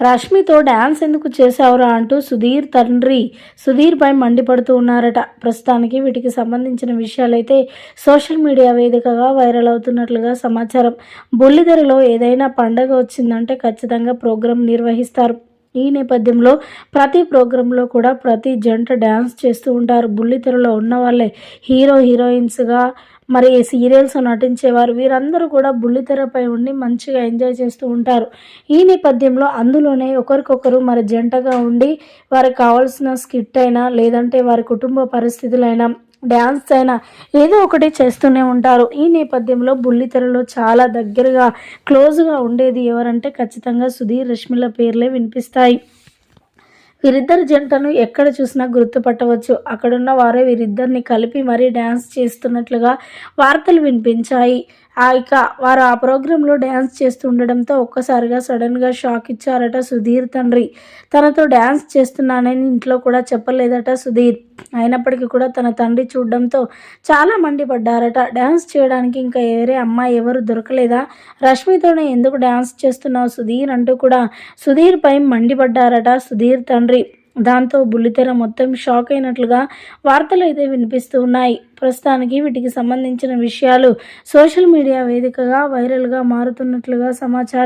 రష్మితో dance ఎందుకు చేశావురా అంటూ సుధీర్ తండ్రి సుధీర్పై మండిపడుతూ ఉన్నారట. ప్రస్తుతానికి వీటికి సంబంధించిన విషయాలైతే సోషల్ మీడియా వేదికగా వైరల్ అవుతున్నట్లుగా సమాచారం. బుల్లిదెరలో ఏదైనా పండగ వచ్చిందంటే ఖచ్చితంగా ప్రోగ్రాం నిర్వహిస్తారు. ఈ నేపథ్యంలో ప్రతి ప్రోగ్రాంలో కూడా ప్రతి జంట డ్యాన్స్ చేస్తూ ఉంటారు. బుల్లితెరలో ఉన్న వాళ్ళే హీరో హీరోయిన్స్గా మరి సీరియల్స్ నటించేవారు వీరందరూ కూడా బుల్లితెరపై ఉండి మంచిగా ఎంజాయ్ చేస్తూ ఉంటారు. ఈ నేపథ్యంలో అందులోనే ఒకరికొకరు మరి జంటగా ఉండి వారికి కావాల్సిన స్కిట్ అయినా లేదంటే వారి కుటుంబ పరిస్థితులైనా డ్యాన్స్ అయినా ఏదో ఒకటి చేస్తూనే ఉంటారు. ఈ నేపథ్యంలో బుల్లితెరలో చాలా దగ్గరగా క్లోజ్గా ఉండేది ఎవరంటే ఖచ్చితంగా సుధీర్ రష్మిల పేర్లే వినిపిస్తాయి. వీరిద్దరి జంటను ఎక్కడ చూసినా గుర్తుపట్టవచ్చు. అక్కడున్న వారే వీరిద్దరిని కలిపి మరీ డ్యాన్స్ చేస్తున్నట్లుగా వార్తలు వినిపించాయి. ఇక వారు ఆ ప్రోగ్రాంలో డ్యాన్స్ చేస్తూ ఉండడంతో ఒక్కసారిగా సడన్గా షాక్ ఇచ్చారట సుధీర్ తండ్రి. తనతో డ్యాన్స్ చేస్తున్నానని ఇంట్లో కూడా చెప్పలేదట సుధీర్. అయినప్పటికీ కూడా తన తండ్రి చూడడంతో చాలా మండిపడ్డారట. డ్యాన్స్ చేయడానికి ఇంకా వేరే అమ్మాయి ఎవరు దొరకలేదా? రష్మితోనే ఎందుకు డ్యాన్స్ చేస్తున్నావు సుధీర్ అంటూ కూడా సుధీర్పై మండిపడ్డారట సుధీర్ తండ్రి. దాంతో బుల్లితెర మొత్తం షాక్ అయినట్లుగా వార్తలు అయితే వినిపిస్తూ ఉన్నాయి. ప్రస్తుతానికి వీటికి సంబంధించిన విషయాలు సోషల్ మీడియా వేదికగా వైరల్గా మారుతున్నట్లుగా సమాచారం